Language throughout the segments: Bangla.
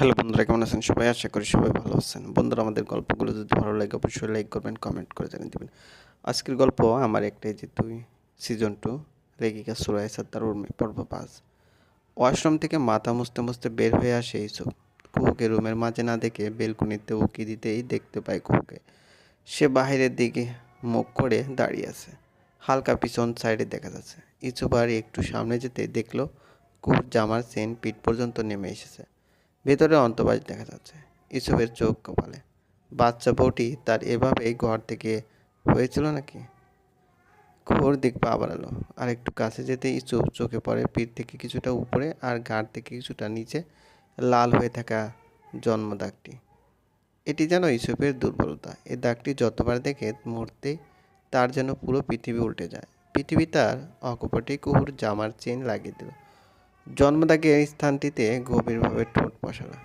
হ্যালো বন্ধুরা, কেমন আছেন সবাই? আশা করি সবাই ভালো আছেন। বন্ধুরা, আমাদের গল্পগুলো যদি ভালো লাগে, অবশ্যই লাইক করবেন কমেন্ট করে জানিয়ে দেবেন। আজকের গল্প আমার একটাই যে তুই সিজন টু রেগিকা সুরাইসার তার উর্মি, পর্ব পাঁচ। ওয়াশরুম থেকে মাথা মুছতে মুছতে বের হয়ে আসে এইসব কুহুকে রুমের মাঝে না দেখে বেলকুনিতে উকি দিতেই দেখতে পায় কুহুকে। সে বাহিরের দিকে মুখ করে দাঁড়িয়ে আছে। হালকা পিছন সাইডে দেখা যাচ্ছে। ইচু বাড়ি একটু সামনে যেতে দেখল কুহুর জামার চেন পিঠ পর্যন্ত নেমে এসেছে। ভেতরে অন্তবাজ দেখা যাচ্ছে। ইসুফের চোখ কপালে। বাচ্চা বউটি তার এভাবেই ঘর থেকে হয়েছিল নাকি? ঘোর দিক পা বাড়ালো। আর একটু কাছে যেতে ইসুফ চোখে পড়ে পিঠ থেকে কিছুটা উপরে আর ঘাড় থেকে কিছুটা নিচে লাল হয়ে থাকা জন্ম দাগটি। এটি যেন ইসুফের দুর্বলতা। এই দাগটি যতবার দেখে মুহূর্তেই তার যেন পুরো পৃথিবী উল্টে যায়। পৃথিবী তার অকপটে কুহুর জামার চেন লাগিয়ে দিল। জন্মদাগের স্থানটিতে গভীরভাবে ঠোঁট বসানো।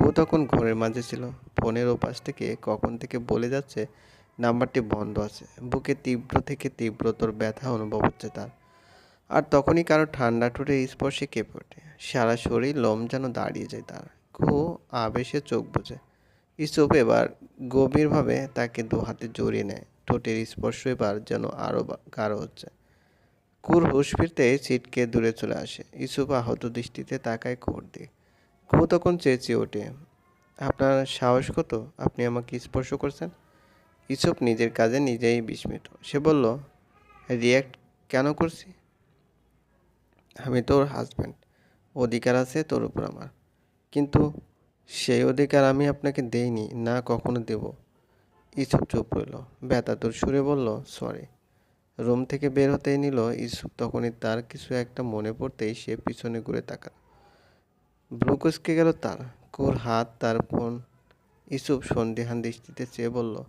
ও তখন ঘরের মাঝে ছিল। ফোনের ওপাশ থেকে কখন থেকে বলে যাচ্ছে, নাম্বারটি বন্ধ আছে। বুকে তীব্র থেকে তীব্রতর ব্যথা অনুভব হচ্ছে তার। আর তখনই কারও ঠান্ডা ঠোঁটে স্পর্শে কেঁপে ওঠে। সারা শরীর লোম যেন দাঁড়িয়ে যায় তার। খুব আবেশে চোখ বুঝে ইসুপ এবার গভীরভাবে তাকে দু হাতে জড়িয়ে নেয়। ঠোঁটের স্পর্শ এবার যেন আরও গাঢ় হচ্ছে। কুর হুশ ফিরতে ছিটকে দূরে চলে আসে। ইসুফ আহত দৃষ্টিতে তাকায় খোর দিয়ে। কু তখন চেঁচিয়ে ওঠে, আপনার সাহস কত? আপনি আমাকে স্পর্শ করছেন? ইসুফ নিজের কাজে নিজেই বিস্মিত। সে বলল, রিয়্যাক্ট কেন করছি? আমি তোর হাজব্যান্ড অধিকার আছে তোর উপর আমার। কিন্তু সেই অধিকার আমি আপনাকে দেইনি, না কখনো দেব। ইসুফ চুপ রইল। ব্যথা তোর সুরে বলল, সরি। রুম থেকে বের হতেই নিল ইসুফ তখনই তার কিছু একটা মনে পড়তেই সে পিছনে ঘুরে তাকাল। ব্রুকুসকে গেল তার কুর হাত, তার ফোন। ইসুফ সন্দেহান দৃষ্টিতে চেয়ে বলল,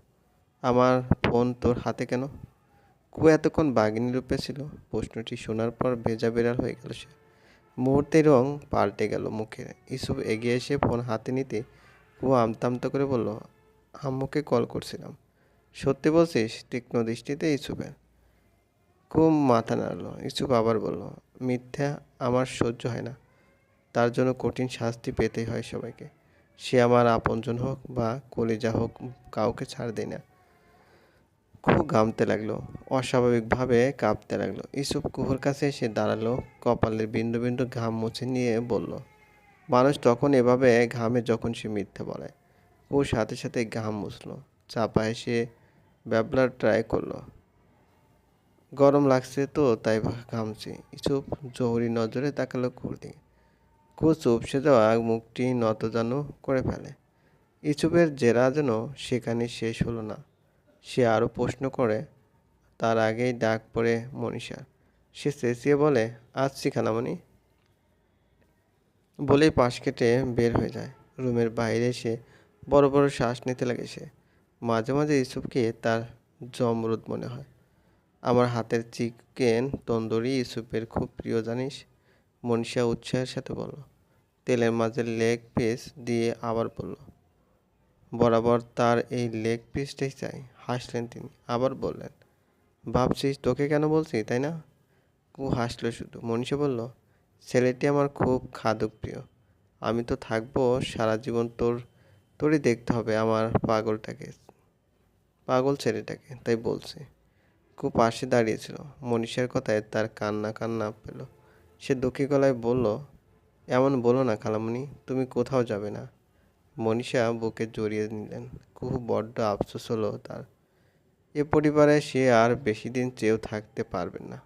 আমার ফোন তোর হাতে কেন? কু এতক্ষণ বাঘিনী রূপে ছিল। প্রশ্নটি শোনার পর ভেজা বেড়াল হয়ে গেল সে। মুহূর্তে রং পাল্টে গেল মুখে। ইসুফ এগিয়ে এসে ফোন হাতে নিতে কু আমতামতা করে বলল, আম্মুকে কল করছিলাম। সত্যি বলছিস? তীক্ষ্ণ দৃষ্টিতে ইসুফের খুব মাথা নাড়ল ইসুফ আবার বলল, মিথ্যা আমার সহ্য হয় না। তার জন্য কঠিন শাস্তি পেতেই হয় সবাইকে। সে আমার আপনজন হোক বা কলিজা হোক, কাউকে ছাড় দেয় না। খুব ঘামতে লাগল, অস্বাভাবিকভাবে কাঁপতে লাগল। ইসুফ কুহুর কাছে এসে দাঁড়াল কপালের বিন্দু বিন্দু ঘাম মুছে নিয়ে বলল, মানুষ তখন এভাবে ঘামে যখন সে মিথ্যে বলে। ও সাথে সাথে ঘাম মুছলো, চাপা এসে ব্যাবলার ট্রাই করল। গরম লাগছে তো, তাই ঘামছি। ইসুপ জহুরি নজরে তাকালো কুর দিকে কু চুপসে যাওয়া মুখটি নত যেন করে ফেলে। ইসুপের জেরা যেন সেখানে শেষ হলো না। সে আরও প্রশ্ন করে, তার আগেই ডাক পড়ে মনীষা। সে চেঁচিয়ে বলে আসছি খালামণি বলেই পাশ কেটে বের হয়ে যায়। রুমের বাইরে এসে বড় বড় শ্বাস নিতে লাগে সে। মাঝে মাঝে ইসুপকে তার জমরুদ মনে হয়। আমার হাতের চিকেন, তন্দুরি ইসুপের খুব প্রিয়, জানিস? মনীষা উৎসাহের সাথে বলল। তেলের মাঝে লেগ পিস দিয়ে আবার বলল, বরাবর তার এই লেগ পিসটাই চাই। হাসলেন তিনি। আবার বললেন, ভাবছিস তোকে কেন বলছি, তাই না? কু হাসলো শুধু। মনীষা বলল, ছেলেটি আমার খুব খাদক প্রিয়। আমি তো থাকব সারা জীবন তোর, তোরই দেখতে হবে আমার পাগলটাকে, পাগল ছেলেটাকে। তাই বলছি। খুব পাশে দাঁড়িয়েছিল। মনীষার কথায় তার কান্না কান্না পেল। সে দুঃখী গলায় বলল, এমন বলো না খালামণি তুমি কোথাও যাবে না। মনীষা বুকে জড়িয়ে নিলেন। খুব বড্ড আফসোস হলো তার। এ পরিবারে সে আর বেশি দিন চেয়েও থাকতে পারবেন না।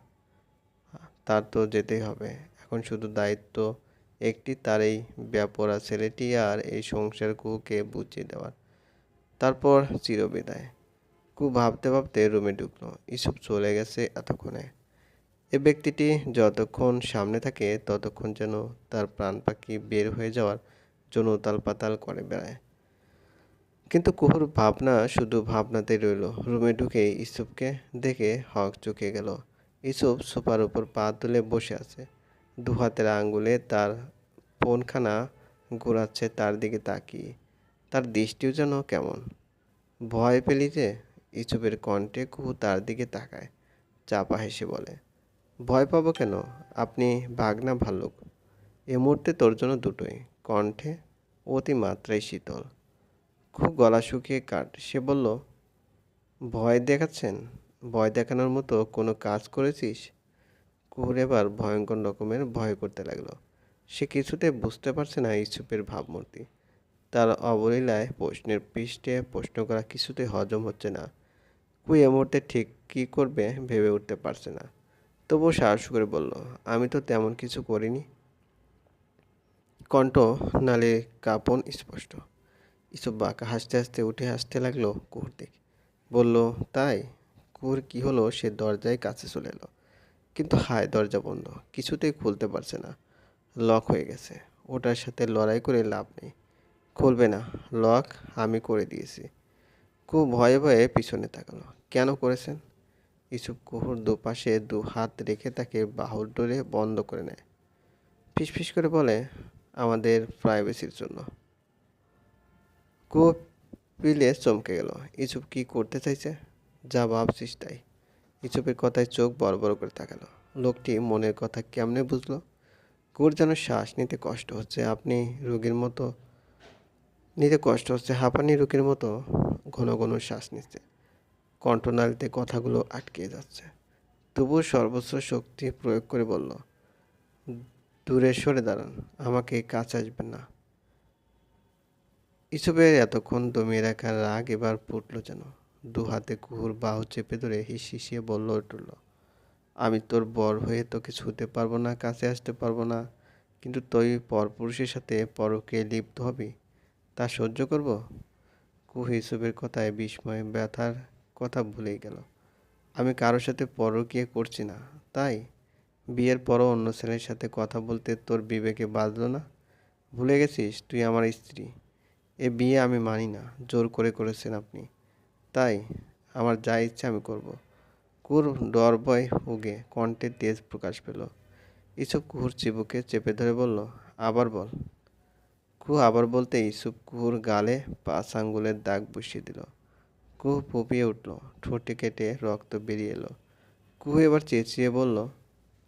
তার তো যেতেই হবে। এখন শুধু দায়িত্ব একটি তার এই ব্যাপরা ছেলেটি আর এই সংসার কুকে বুঝিয়ে দেওয়ার। তারপর চিরবিদায়। কু ভাবতে ভাবতে রুমে ঢুকলো। ইসব চলে গেছে এতক্ষণে। এ ব্যক্তিটি যতক্ষণ সামনে থাকে, ততক্ষণ যেন তার প্রাণ পাখি বের হয়ে যাওয়ার জন্য উতাল পাতাল করে বেড়ায়। কিন্তু কুহুর ভাবনা শুধু ভাবনাতেই রইল। রুমে ঢুকে ইসুফকে দেখে হক চুকে গেল। ইসুফ সোফার উপর পা তুলে বসে আছে। দু হাতের আঙ্গুলে তার ফোনখানা ঘোরাচ্ছে তার দিকে তাকিয়ে। তার দৃষ্টিও যেন কেমন। ভয় পেলি যে ইসুফের কণ্ঠে কুহু তার দিকে তাকায়, চাপা হেসে বলে, ভয় পাবো কেন? আপনি বাঘ না ভাল্লুক। এ মুহূর্তে তোর জন্য দুটোই, কণ্ঠে অতি মাত্রায় শীতল। খুব গলা শুকিয়ে কাট। সে বলল, ভয় দেখাচ্ছেন? ভয় দেখানোর মতো কোনো কাজ করেছিস? কুহুর এবার ভয়ঙ্কর রকমের ভয় করতে লাগল। সে কিছুতে বুঝতে পারছে না ইসুপের ভাবমূর্তি। তার অবলীলায় প্রশ্নের পৃষ্ঠে প্রশ্ন করা কিছুতে হজম হচ্ছে না। কুই এ মুহূর্তে ঠিক কী করবে ভেবে উঠতে পারছে না। তবুও সাহস করে বলল, আমি তো তেমন কিছু করিনি। কণ্ঠ নালে কাঁপন স্পষ্ট। ইসব বাঁকা হাসতে হাসতে উঠে হাসতে লাগল কুহুর দিকে। বলল, তাই? কুহুর কি হলো? সে দরজায় কাছে চলে এলো। কিন্তু হায়, দরজা বন্ধ। কিছুতেই খুলতে পারছে না। লক হয়ে গেছে। ওটার সাথে লড়াই করে লাভ নেই। খুলবে না। লক আমি করে দিয়েছি। খুব ভয়ে ভয়ে পিছনে তাকালো। কেন করেছেন? ইসুপ কুহুর দুপাশে দু হাত রেখে তাকে বাহুর ডোরে বন্ধ করে নেয়। ফিসফিস করে বলে, আমাদের প্রাইভেসির জন্য। কুহু পিলে চমকে গেল। ইসুপ কি করতে চাইছে? যা ভাবছিস তাই। ইসুপের কথায় চোখ বড় বড় করে তাকালো। লোকটি মনের কথা কেমনে বুঝলো? কুর যেন শ্বাস নিতে কষ্ট হচ্ছে। আপনি রোগীর মতো, নিতে কষ্ট হচ্ছে। হাঁপানি রোগীর মতো ঘন ঘন শ্বাস নিচ্ছে। কণ্ঠনালীতে কথাগুলো আটকে যাচ্ছে। তবুও সর্বোচ্চ শক্তি প্রয়োগ করে বলল, দূরে সরে দাঁড়ান, আমাকে কাছে আসবেন না। ইসবের এতক্ষণ দমিয়ে রাখা রাগ এবার ফুটলো যেন। দু হাতে কুহুর বাহু চেপে ধরে হিস হিসিয়ে বলল উঠল, আমি তোর বর হয়ে তোকে ছুতে পারব না, কাছে আসতে পারব না। কিন্তু তুই পরপুরুষের সাথে পরকে লিপ্ত হবি। তা সহ্য করব? কুহু ইসবের কথায় বিস্ময় ব্যথার কথা ভুলেই গেল। আমি কারোর সাথে পরকীয় করছি না, তাই? বিয়ের পরও অন্য ছেলের সাথে কথা বলতে তোর বিবেকে বাজলো না? ভুলে গেছিস তুই আমার স্ত্রী? এ বিয়ে আমি মানি না, জোর করে করেছেন আপনি। তাই আমার যা ইচ্ছা আমি করব। কুর ডর বয় উগে কণ্ঠে তেজ প্রকাশ পেল। ইসুপ কুহুর চিবুকে চেপে ধরে বলল, আবার বল। কুহু আবার বলতে ইসুপ কুহুর গালে পাঁচ আঙ্গুলের দাগ বসিয়ে দিল। কুহু পুপিয়ে উঠল, ঠোঁটে কেটে রক্ত বেরিয়ে এলো। কুহু এবার চেঁচিয়ে বলল,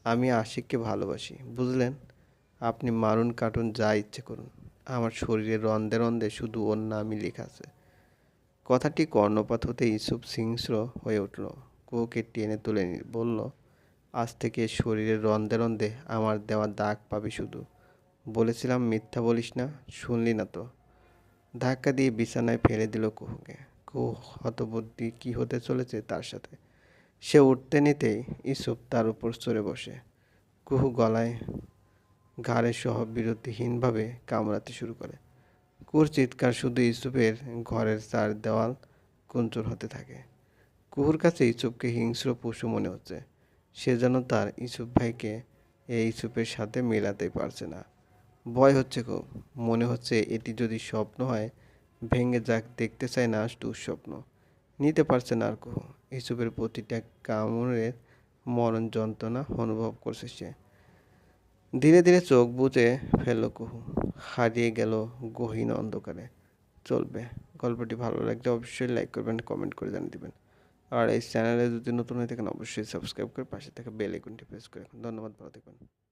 আমি আশিককে ভালোবাসি, বুঝলেন? আপনি মারুন কাটুন যা ইচ্ছে করুন। আমার শরীরে রন্ধে রন্ধে শুধু ওর নামই লেখা আছে। কথাটি কর্ণপাত হতে ইসুপ সিংস্র হয়ে উঠল। কুহুকে টেনে তুলে বলল, আজ থেকে শরীরের রন্ধে রন্ধে আমার দেওয়া দাগ পাবে শুধু। বলেছিলাম, মিথ্যা বলিস না, শুনলি না তো। ধাক্কা দিয়ে বিছানায় ফেলে দিল কুহুকে। কুহু হতবুদ্ধি কী হতে চলেছে তার সাথে? সে উঠতে নিতেই ইসুপ তার উপর চড়ে বসে। কুহু গলায় ঘাড়ে সহ বিরতিহীনভাবে কামড়াতে শুরু করে। কুর চিৎকার শুধু ইসুপের ঘরের চার দেওয়াল কুঞ্চর হতে থাকে। কুহুর কাছে ইসুপকে হিংস্র পশু মনে হচ্ছে। সে যেন তার ইসুপ ভাইকে এই ইসুপের সাথে মেলাতে পারছে না। ভয় হচ্ছে খুব মনে হচ্ছে এটি যদি স্বপ্ন হয়, ভেঙে যাক, দেখতে চায় না দুঃস্বপ্ন। নিতে পারছে না আর কুহু। ইসুপের প্রতিটা কামড়ের মরণ যন্ত্রণা অনুভব করছে সে। ধীরে ধীরে চোখ বুঝে ফেলল কুহু। হারিয়ে গেল গহীন অন্ধকারে। চলবে। গল্পটি ভালো লাগলে অবশ্যই লাইক করবেন, কমেন্ট করে জানিয়ে দেবেন। আর এই চ্যানেলে যদি নতুন হয়ে থাকেন, অবশ্যই সাবস্ক্রাইব করে পাশে থাকা বেল আইকনটি প্রেস করে রাখুন। ধন্যবাদ, ভালো থাকবেন।